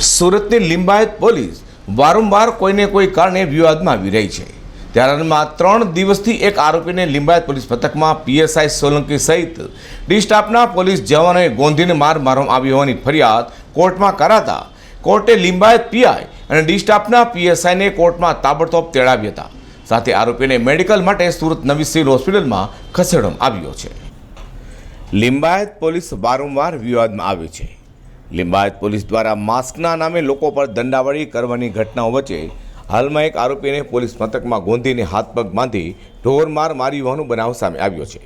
સુરતની લિંબાયત પોલીસ વારંવાર કોઈને કોઈ કારણે વિવાદમાં આવી રહી છે. ત્યારમાં ત્રણ દિવસથી એક આરોપીને લિંબાયત પોલીસ પથકમાં પીએસઆઈ સોલંકી સહિત ડી સ્ટાફના પોલીસ જવાનોએ ગોંધીને માર મારવામાં આવી હોવાની ફરિયાદ કોર્ટમાં કરાતા કોર્ટે લિંબાયત પીઆઈ અને ડી સ્ટાફના પીએસઆઈને કોર્ટમાં તાબડતોબ તેડાવ્યા હતા. સાથે આરોપીને મેડિકલ માટે સુરત નવી સિવિલ હોસ્પિટલમાં ખસેડવામાં આવ્યો છે. લિંબાયત પોલીસ વારંવાર વિવાદમાં આવી છે. લિંબાયત પોલીસ દ્વારા માસ્કના નામે લોકો પર દંડાવળી કરવાની ઘટનાઓ વચ્ચે હાલમાં એક આરોપીને પોલીસ મથકમાં ગોંધીને હાથપગ બાંધી ઢોરમાર મારી હોવાનો બનાવ સામે આવ્યો છે.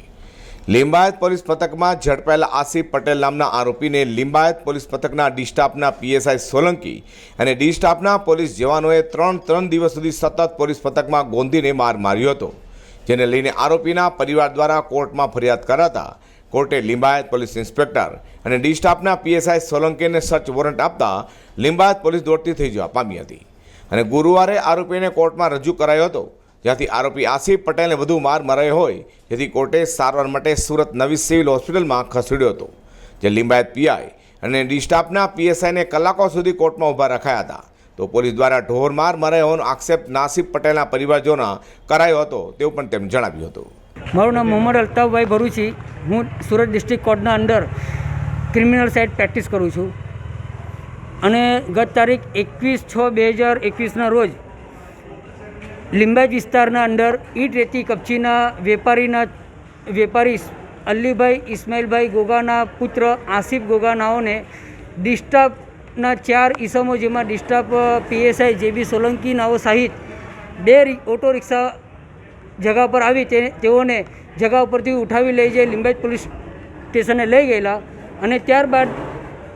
લિંબાયત પોલીસ મથકમાં ઝડપાયેલા આસિફ પટેલ નામના આરોપીને લિંબાયત પોલીસ મથકના ડિસ્ટાફના પીએસઆઈ સોલંકી અને ડિસ્ટાફના પોલીસ જવાનોએ ત્રણ ત્રણ દિવસ સુધી સતત પોલીસ મથકમાં ગોંધીને માર માર્યો હતો, જેને લઈને આરોપીના પરિવાર દ્વારા કોર્ટમાં ફરિયાદ કરાતા કોર્ટે લિંબાયત પોલીસ ઇન્સ્પેક્ટર અને ડી સ્ટાફના પીએસઆઈ સોલંકીને સર્ચ વોરંટ આપતા લિંબાયત પોલીસ દોડતી થઈ જવા પામી હતી. અને ગુરુવારે આરોપીને કોર્ટમાં રજૂ કરાયો હતો, જ્યાંથી આરોપી આસિફ પટેલને વધુ માર મરાયો હોય, જેથી કોર્ટે સારવાર માટે સુરત નવી સિવિલ હોસ્પિટલમાં ખસેડ્યો હતો, જે લિંબાયત પીઆઈ અને ડી સ્ટાફના પીએસઆઈને કલાકો સુધી કોર્ટમાં ઊભા રખાયા હતા. તો પોલીસ દ્વારા ઢોરમાર મરાયો હોવાનો આક્ષેપ નાસિફ પટેલના પરિવારજોના કરાયો હતો, તેવું પણ તેમણે જણાવ્યું હતું. મારું નામ મોહમ્મદ અલ્તાફભાઈ ભરૂચી. હું સુરત ડિસ્ટ્રિક્ટ કોર્ટના અંડર ક્રિમિનલ સાઇડ પ્રેક્ટિસ કરું છું. અને ગત તારીખ એકવીસ છ બે હજાર એકવીસના રોજ લિંબાયત વિસ્તારના અંદર ઈટ રેતી કપચીના વેપારીના વેપારી અલ્લીભાઈ ઇસ્માઇલભાઈ ગોગાના પુત્ર આસિફ ગોગાનાઓને ડિસ્ટાફના ચાર ઈસમો જેમાં D staff PSI JB Solanki નાઓ સહિત બે ઓટો રિક્ષા જગા પર આવી તે તેઓને જગા ઉપરથી ઉઠાવી લઈ જઈ લિંબાયત પોલીસ સ્ટેશને લઈ ગયેલા અને ત્યારબાદ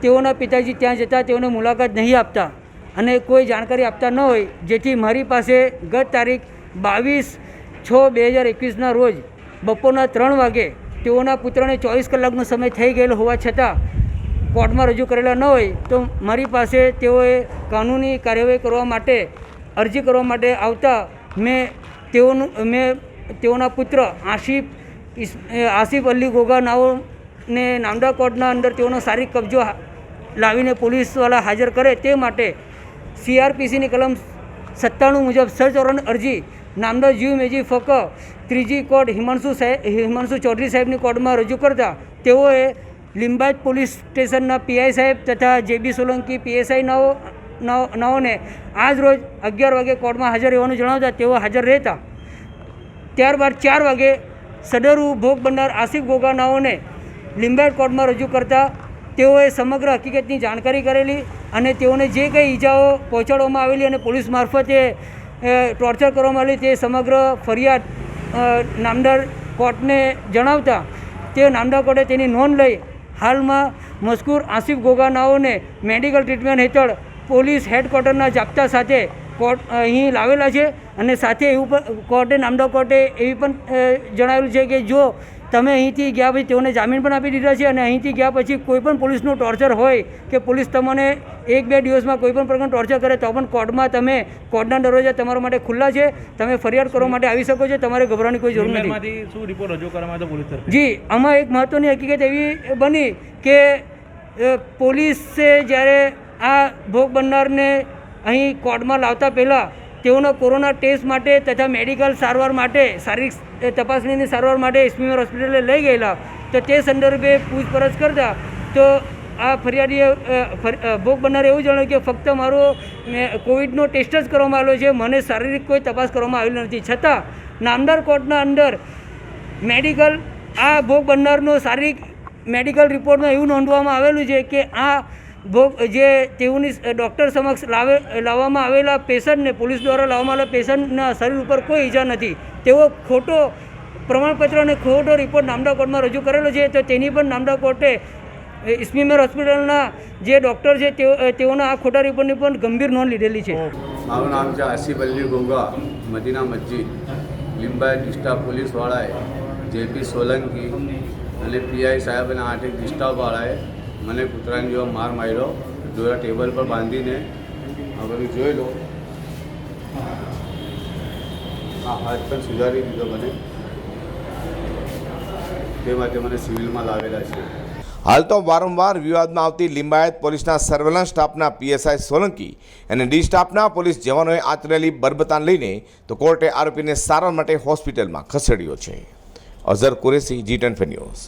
તેઓના પિતાજી ત્યાં જતાં તેઓને મુલાકાત નહીં આપતા અને કોઈ જાણકારી આપતા ન હોય, જેથી મારી પાસે ગત તારીખ બાવીસ છ બે હજાર એકવીસના રોજ બપોરના ત્રણ વાગે તેઓના પુત્રને ચોવીસ કલાકનો સમય થઈ ગયેલો હોવા છતાં કોર્ટમાં રજૂ કરેલા ન હોય, તો મારી પાસે તેઓએ કાનૂની કાર્યવાહી કરવા માટે અરજી કરવા માટે આવતા મેં તેઓનું મેં તેઓના પુત્ર આસિફ આસિફ અલી ગોગા નાઓને નામદા કોર્ટના અંદર તેઓનો શારીરિક કબજો લાવીને પોલીસવાળા હાજર કરે તે માટે સીઆરપીસીની કલમ સત્તાણું મુજબ સર્ચ અરજી નામદા જીવ મેજી ફક ત્રીજી કોર્ટ હિમાંશુ સાહેબ હિમાંશુ ચૌધરી સાહેબની કોર્ટમાં રજૂ કરતા તેઓએ લિંબાયત પોલીસ સ્ટેશનના પીઆઈ સાહેબ તથા જેબી સોલંકી પીએસઆઈ નાઓને આજ રોજ અગિયાર વાગે કોર્ટમાં હાજર રહેવાનું જણાવતા તેઓ હાજર રહેતા. ત્યારબાદ ચાર વાગે સદરુ ભોગ બનનાર આસિફ ગોગાનાઓને લિંબાયત કોર્ટમાં રજૂ કરતા તેઓએ સમગ્ર હકીકતની જાણકારી કરેલી અને તેઓને જે કંઈ ઈજાઓ પહોંચાડવામાં આવેલી અને પોલીસ મારફતે ટોર્ચર કરવામાં આવેલી તે સમગ્ર ફરિયાદ નામદાર કોર્ટને જણાવતા તે નામદાર કોર્ટે તેની નોંધ લઈ હાલમાં મસ્કૂર આસિફ ગોગાનાઓને મેડિકલ ટ્રીટમેન્ટ હેઠળ પોલીસ હેડક્વાર્ટરના જાપ્તા સાથે કોર્ટ અહીં લાવેલા છે અને સાથે એવું પણ કોર્ટે નામદાર કોર્ટે એવી પણ જણાવેલું છે કે જો તમે અહીંથી ગયા પછી તેઓને જામીન પણ આપી દીધા છે અને અહીંથી ગયા પછી કોઈ પણ પોલીસનું ટોર્ચર હોય કે પોલીસ તમને એક બે દિવસમાં કોઈ પણ પ્રકારનું ટોર્ચર કરે તો પણ કોર્ટમાં તમે કોર્ટના દરવાજા તમારા માટે ખુલ્લા છે તમે ફરિયાદ કરવા માટે આવી શકો છો તમારે ગભરાવાની કોઈ જરૂર નથી. શું રિપોર્ટ રજૂ કરવામાં પોલીસ જી આમાં એક મહત્ત્વની હકીકત એવી બની કે પોલીસે જ્યારે આ ભોગ બનનારને અહીં કોર્ટમાં લાવતા પહેલાં તેઓનો કોરોના ટેસ્ટ માટે તથા મેડિકલ સારવાર માટે, શારીરિક તપાસણીની સારવાર માટે એસપીએમ હોસ્પિટલે લઈ ગયેલા. તો તે સંદર્ભે પૂછપરછ કરતા તો આ ફરિયાદીએ ભોગ બનનારે એવું જણાવ્યું કે ફક્ત મારો કોવિડનો ટેસ્ટ જ કરવામાં આવેલો છે, મને શારીરિક કોઈ તપાસ કરવામાં આવેલી નથી. છતાં નામદાર કોર્ટના અંદર મેડિકલ, આ ભોગ બનનારનો શારીરિક મેડિકલ રિપોર્ટમાં એવું નોંધવામાં આવેલું છે કે આ ભોગ જે તેઓની ડૉક્ટર સમક્ષ લાવે, લાવવામાં આવેલા પેશન્ટને, પોલીસ દ્વારા લાવવામાં આવેલા પેશન્ટના શરીર ઉપર કોઈ ઈજા નથી. તેઓ ખોટો પ્રમાણપત્ર અને ખોટો રિપોર્ટ નામદા કોર્ટમાં રજૂ કરેલો છે, તો તેની પણ નામદા કોર્ટે ઇસ્મીમેર હોસ્પિટલના જે ડૉક્ટર છે, તેઓ તેઓના આ ખોટા રિપોર્ટની પણ ગંભીર નોંધ લીધેલી છે. મારું નામ છે આસિફ અલી ગોગા, મદીના મસ્જિદ. લીંબાયત ડિસ્ટાફ પોલીસવાળાએ જેપી સોલંકી અને પીઆઈ સાહેબ અને આઠ એક ડિસ્ટાફવાળાએ મને કૂતરાની જેવો માર માર્યો, દોરા ટેબલ પર બાંધીને આ જોઈ લો. આ હાથ પણ સુધારી દીધો મને. તે માટે મને સિવિલમાં લાવેલા છે. હાલ તો વારંવાર વિવાદમાં આવતી લિંબાયત પોલીસના સર્વેલન્સ સ્ટાફના પીએસઆઈ સોલંકી અને ડી સ્ટાફના પોલીસ જવાનોએ આચરેલી બરબતાન લઈને તો કોર્ટે આરોપીને સારવાર માટે હોસ્પિટલમાં ખસેડ્યો છે. Azhar Qureshi, G ten news.